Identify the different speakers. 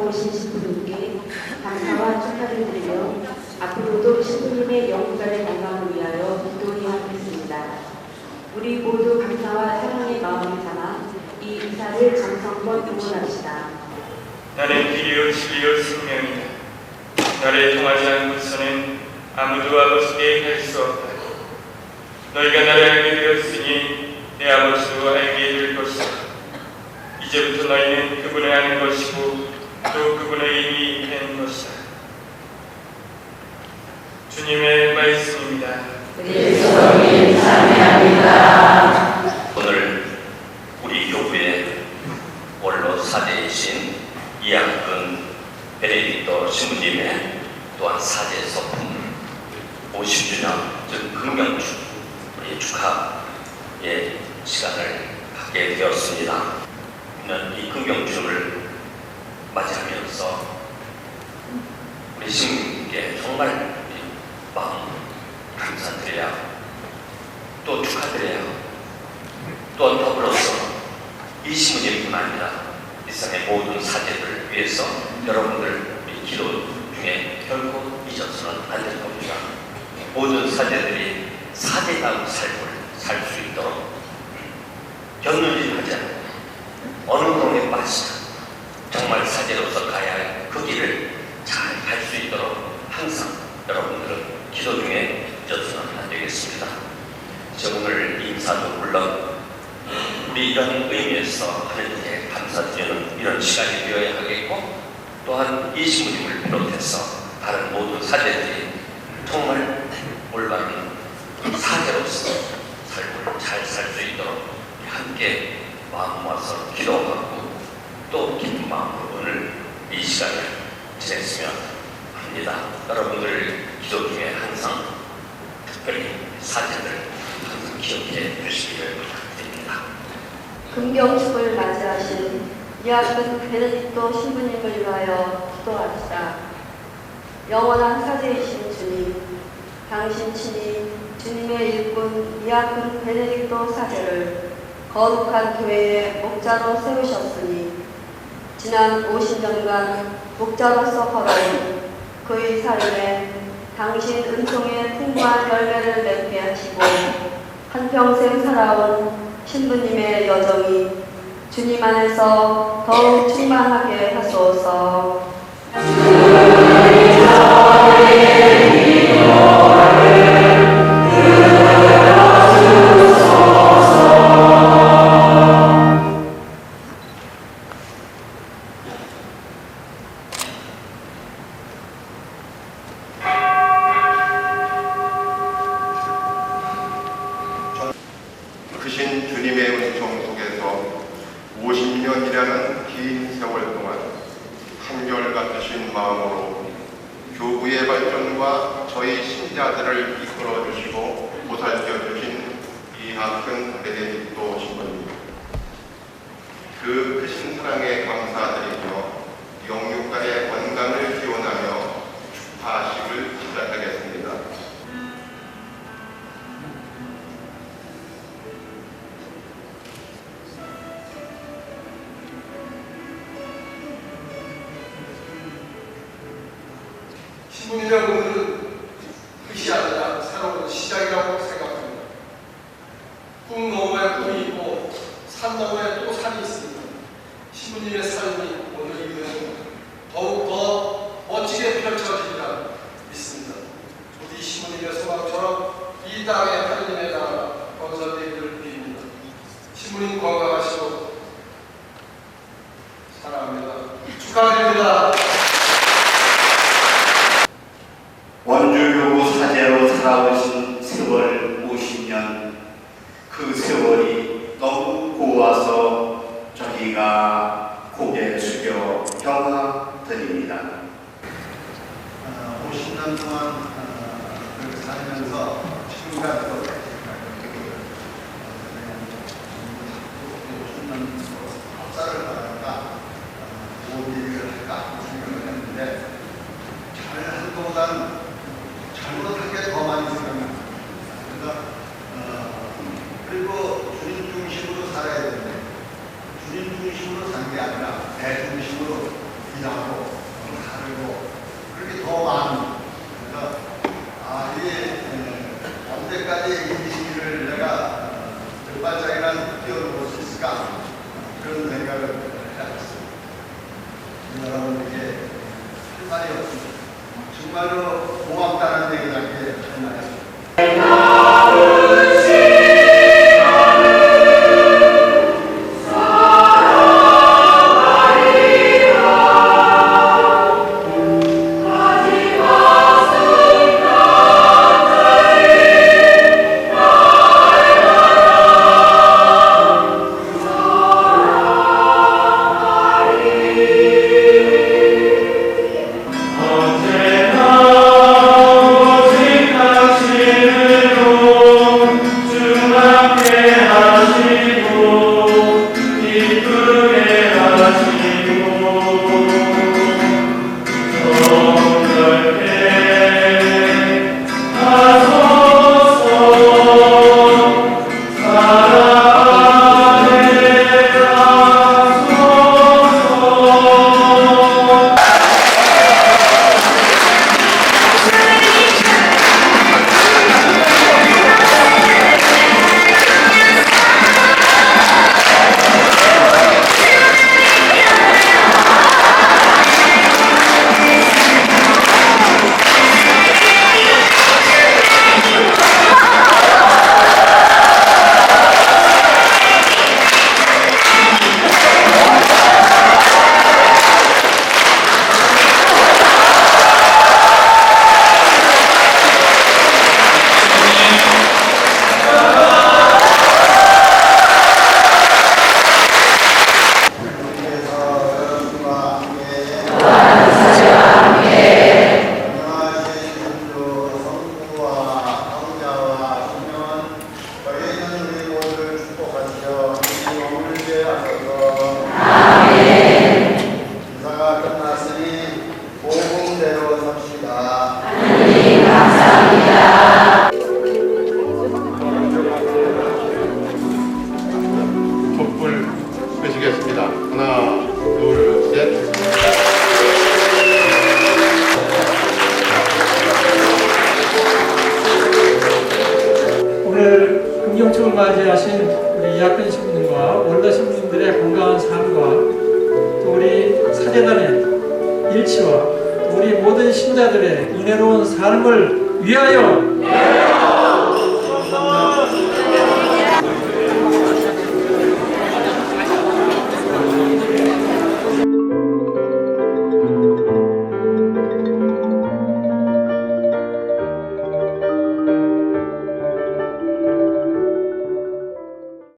Speaker 1: 오신 신부님께 감사와 축하를 드리며 앞으로도 신부님의 영원간의 건강을 위하여 기도해야 하겠습니다. 우리 모두 감사와 사랑의 마음을 담아 이 인사를 정성껏 응원합시다.
Speaker 2: 나는 길이요 진리요 생명이다. 나를 통하지 않고서는 아무도 아버지께 갈 수 없다. 너희가 나를 알게 되었으니 내 아버지도 알게 될 것이다. 이제부터 너희는 그분을 아는 것이고 또 그분을 이미 뵌 것이다. 주님의 말씀입니다.
Speaker 3: 오늘 우리 교부의 원로 사제이신 이학근 베네딕토 신부님의 또한 사제 소품 50주년 즉 금경축 우리 축하의 시간을 갖게 되었습니다. 이 금경축을 맞이하면서 우리 신부님께 정말 마음 감사드려야 또 축하드려야 또한 더불어서 이 신부님뿐 아니라 이 세상의 모든 사제들을 위해서 여러분들 우리 기도 중에 결코 잊어서는 안 될 겁니다. 모든 사제들이 사제다운 삶을 살 수 있도록 견눈질 하지 않고 어느 동에 빠지나 정말 사제로서 가야 할 그 길을 잘 갈 수 있도록 항상 여러분들은 기도 중에 잊어서는 안 되겠습니다. 저 오늘 인사도 물론 우리 이런 의미에서 하나님께 감사드리는 이런 시간이 되어야 하겠고 또한 이 신부님을 비롯해서 다른 모든 사제들이 정말 올바른 사제로서 삶을 잘 살 수 있도록 함께 마음 모아서 기도하고 또 기쁜 마음으로 오늘 이 시간을 지냈으면 합니다. 여러분들 기도 중에 항상 특별히 사제들 항상 기억해 주시기를 부탁드립니다.
Speaker 4: 금경축을 맞이하신 이학근 베네딕토 신부님을 위하여 기도합시다. 영원한 사제이신 주님, 당신 친히 주님의 일꾼 이학근 베네딕토 사제를 거룩한 교회의 목자로 세우셨으니 지난 50년간 목자로서 걸어온 그의 삶에 당신 은총의 풍부한 열매를 맺게 하시고 한평생 살아온 신부님의 여정이 주님 안에서 더욱 충만하게 하소서.
Speaker 5: 50년이라는 긴 세월 동안 한결같으신 마음으로 교부의 발전과 저희 신자들을 이끌어 주시고 보살펴 주신 이학근 베네딕토 신부님 그 크신 사랑에 감사
Speaker 6: 신분이라고 오늘은 끝이 아니라 새로운 시작이라고 생각합니다. 꿈 너머에 꿈이 있고 산 너머에 또 산이 있습니다. 신부님의 삶이 오늘 이후에는 더욱더 멋지게 펼쳐지리라 믿습니다. 우리 신부님의 소망처럼 이 땅에 하느님의 나라 건설되기를 빕니다. 신부님 건강하시고 사랑합니다. 축하드립니다.
Speaker 7: 원주교구 사제로 살아오신 세월 50년 그 세월이 너무 고와서 저희가 고개 숙여 경화드립니다.
Speaker 8: 어, 50년 동안 어, 그렇게 살면서 今の終わったらできなくて
Speaker 9: 금경축을 맞이하신 우리 이학근 신부님과 원로 신부님들의 건강한 삶과 또 우리 사제단의 일치와 또 우리 모든 신자들의 은혜로운 삶을 위하여